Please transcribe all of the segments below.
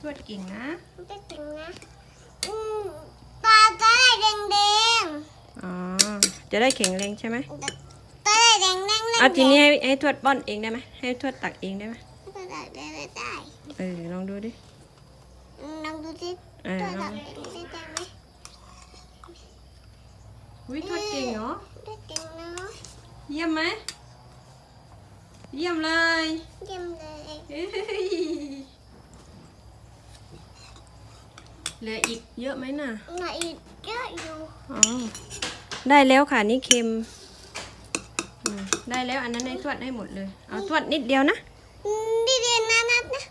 ทวดเก่งนะจะถึงนะอืมตาจะได้แดงแดงอ๋อจะได้แข็งแรงใช่ไหมๆตาได้แดงแดงแดงเอาทีนี้ให้ให้ทวดป้อนเองได้ไหมให้ทวดตักเองได้ไหมได้ได้ได้ได้ได้เออลองดูดิอืมลองดูสิเออตัวลตัองดแดงได้ได้ไหมวิทวดเก่งเหรอได้จริงเนาะเยี่ยมไหมเยี่ยมเลย เยี่ยมเลยเฮ้ย เหลืออีกเยอะไหมน่ะหน่อยอีกเยอะอยู่อ๋อได้แล้วค่ะนี่เค็มอืมได้แล้วอันนั้นให้ทวดให้หมดเลย เอาทวดนิดเดียวนะอืมดีดีนะนัดนะ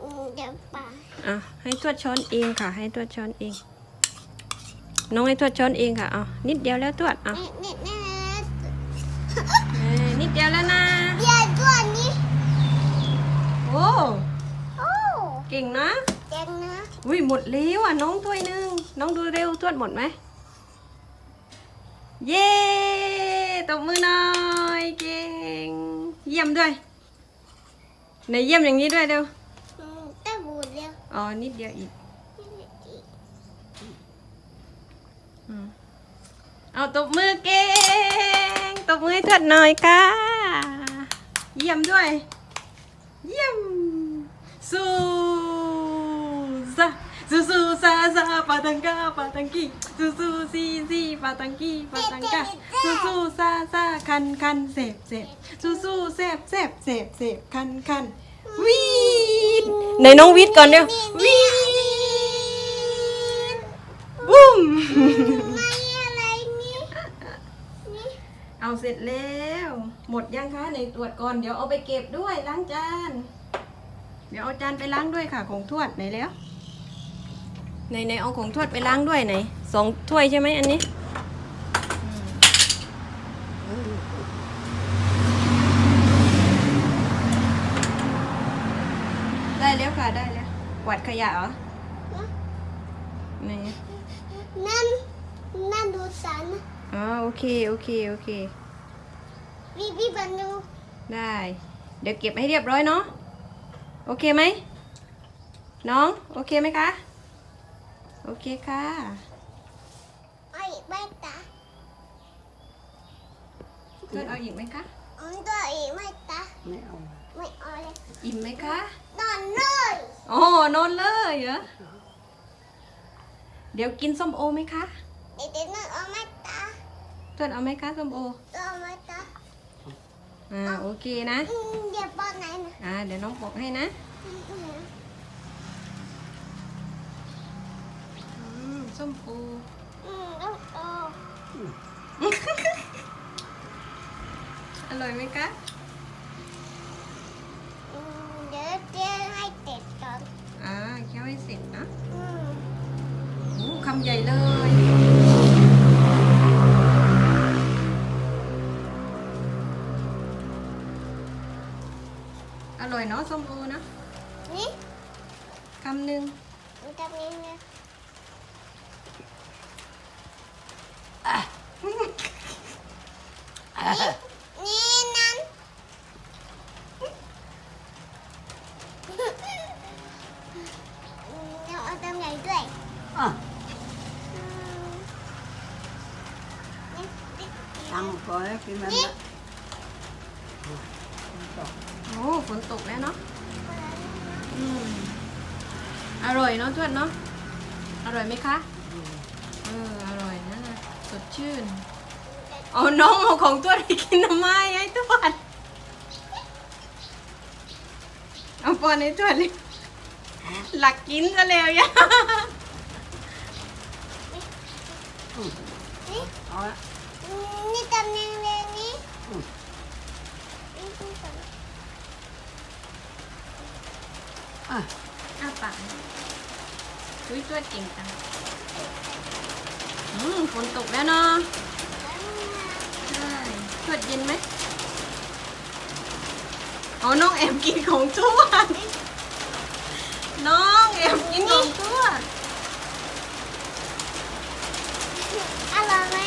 อืมเดี๋ยวป่าอะให้ทวดช้อนเองค่ะ ให้ทวดช้อนเอง น้องให้ทวดช้อนเองค่ะเอานิดเดียวแล้วทวดเอานี่นี่นี่เอ้ยนิดเดียวแล้วนะเดี๋ยวตัวนี้โอ้โอ้ เก่งนะเจ๋งนะ อุ้ยหมดแล้วอะน้องถ้วยหนึง น้องดูเร็วทวดหมดไหม เย้ตบมือหน่อยเก่ง เยี่ยมด้วยไหนเยี่ยมอย่างนี้ด้วยเร็วอืมตาบูดเร็วอ๋อนิดเดียวอีกอืมเอาตบมือเก่งตบมือให้ทวดหน่อยค่ะเยี่ยมด้วย เยี่ยมซูซา ซูซูซาซาปาตังกาปาตังกีซูซูซีซีปาตังกีปาตังกาซูซูซาซาคันคันเสบเสบซูซูเสบเสบเสบเสบคันคันวีดไหนน้องวีดก่อนเร็ววีดบุ้มไม่อะไรนี่นี่เอาเสร็จแล้ว หมดยังคะในตรวจก่อนเดี๋ยวเอาไปเก็บด้วยล้างจาน เดี๋ยวเอาจานไปล้างด้วยค่ะของทวดไหนแล้ว ไหนไหนเอาของทวดไปล้างด้วยไหนสองถ้วยใช่ไหมอันนี้อืมได้แล้วค่ะได้แล้วกวาดขยะเหรอไหนนั่นนั่นดูสันอ๋อโอเคโอเคโอเคบีบีบันดูได้ เดี๋ยวเก็บให้เรียบร้อยเนาะโอเคไหมน้อง โอเคไหมคะ โอเคค่ะไอ้ใบตาเพื่อนเอาอีกไหมคะอืมตัวอีกไม่ตาไม่เอา ไม่เอาเลยอิ่มไหมคะ นอนเลยโอ้นอนเลยเหรอ เดี๋ยวกินส้มโอไหมคะเด็กๆนั่นเอาไม่ตาเพื่อนเอาไหมคะส้มโอเอาไม่ตาอ่าโอเคนะ อืมเดี๋ยวป้อนไหนนะ อ่าเดี๋ยวน้องบอกให้นะ อืมอืม อืมส้ม โออืมเอาเอาอร่อยไหมคะอืมเดี๋ยวเจ๊ให้เด็ดก่อนอ่าเคี้ยวให้เสร็จนะอืมโอ้คำใหญ่เลยอร่อยเนาะส้มโอนะนี่คำหนึ่ง มันจะมีเนี่ย นี่นั่นอืมเดี๋ยวเอาตำใหญ่ด้วยอะอืมนี่นี่ตังก่อนแล้กินมันละโอ้ฝนตกแล้วเนาะอืมอร่อยเนาะทวดเนาะอร่อยไหมคะเอออร่อยนะน่ะสดชื่น เอาน้องเอาของทวดไปกินทำไมไอ้ทวดเอาปอนให้ทวดเลยหลักกินซะแล้วยะนี่เอาละอืมนี่ตำแหน่งเลยนี่อืมนี่คือสองอะอ้าปากอุ้ยทวดเก่งจังอืมฝนตกแล้วเนาะใช่ ทวดเย็นไหมอ๋อน้องแอบกินของทวดน้องแอบกินของทวดอร่อยไหม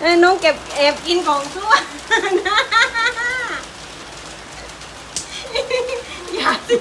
เอ้ยน้องเก็บแอบกินของทวดอย่าสิ